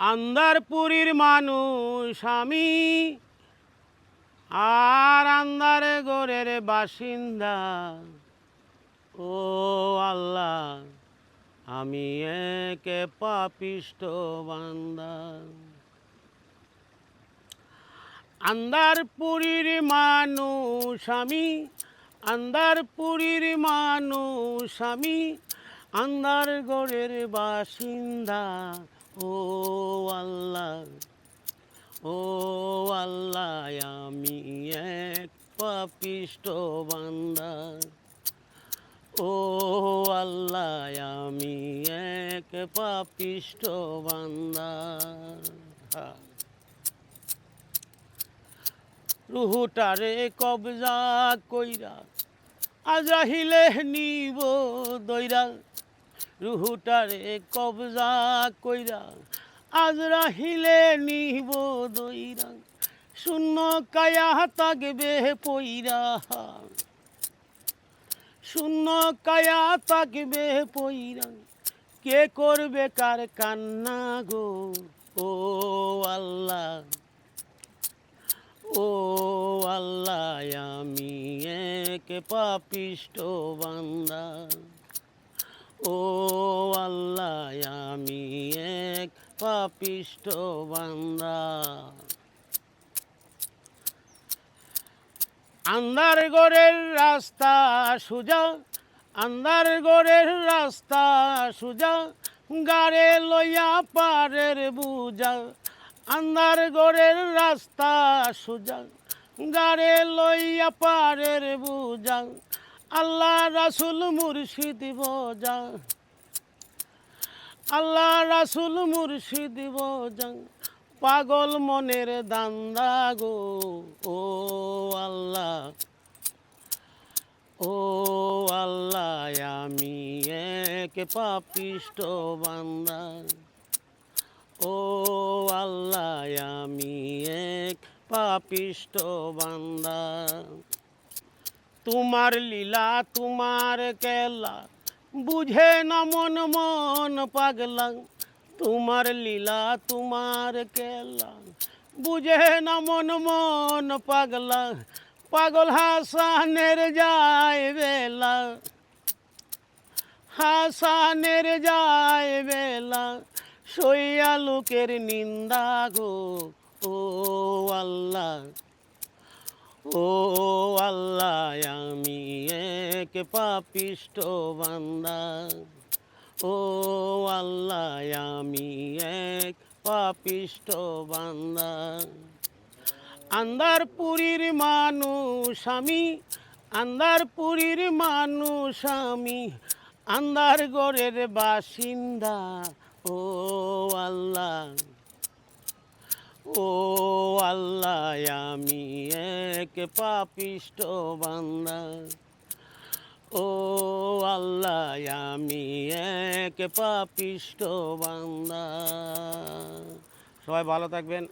আন্দারপুরীর মানুষ আমি। আর আন্দার গোরের বাসিন্দা। ও আল্লাহ, আমি একে পাপিষ্ট বান্দা। আন্দারপুরীর মানুষ আমি, আন্দারপুরীর মানুষ আমি, আন্দার গড়ের বাসিন্দা। ও আল্লাহ ও আল্লাহ, আমি এক পাপিষ্ট বান্দা। ও আল্লাহ, আমি এক পাপিষ্ট বান্দা। রুহুটারে কবজা কইরা আজরাহিলে নিব দইরা রুহুটারে কবজা কইরা আজরাহিলে নিব দইরা। শূন্য কায়া তাকবে পইরা। শূন্য কায়া তাকবে পইরা। কে করবে কার কান্না গো? ও আল্লাহ ও আল্লাহ, আমি এক পাপিষ্ট বান্দা। ও পাপিষ্ট বান্দা। আন্দার গড়ের রাস্তা সুজা আন্দার গড়ের রাস্তা সুজা, গাড়ে লইয়া পারের বুঝা আন্দার গড়ের রাস্তা সুজা, গাড়ে লইয়া পারের বুঝা আল্লাহ রাসুল মুর্শিদ বজা আল্লাহ রাসুল মুর্শিদ বজা পাগল মনের দান্দা গো। ও আল্লাহ ও আল্লাহ, আমি এক পাপিষ্ট বান্দা। ও আল্লাহ, আমি এক পাপিষ্ট বান্দা। তোমার লীলা, তোমার কেলা বুঝে না মন মন পাগলা। তোমার লীলা, তোমার কেলা। বুঝে না মন মন পাগলা। পাগল হাসানের যায় বেলা। হাসানের যায় বেলা। সইয়া লোকের নিন্দা গো, ও আল্লাহ। ও আল্লাহ, আমি এক পাপিষ্ট বান্দা। ও আল্লাহ, আমি এক পাপিষ্ট বান্দা। আন্দারপুরীর মানুষ আমি, আন্দারপুরীর মানুষ আমি আন্দার গড়ের বাসিন্দা। ও আল্লাহ ও আল্লাহ, আমি এক পাপিষ্ট বান্দা। ও আল্লাহ আমি এক পাপিষ্ট বান্দা। সবাই ভালো থাকবেন।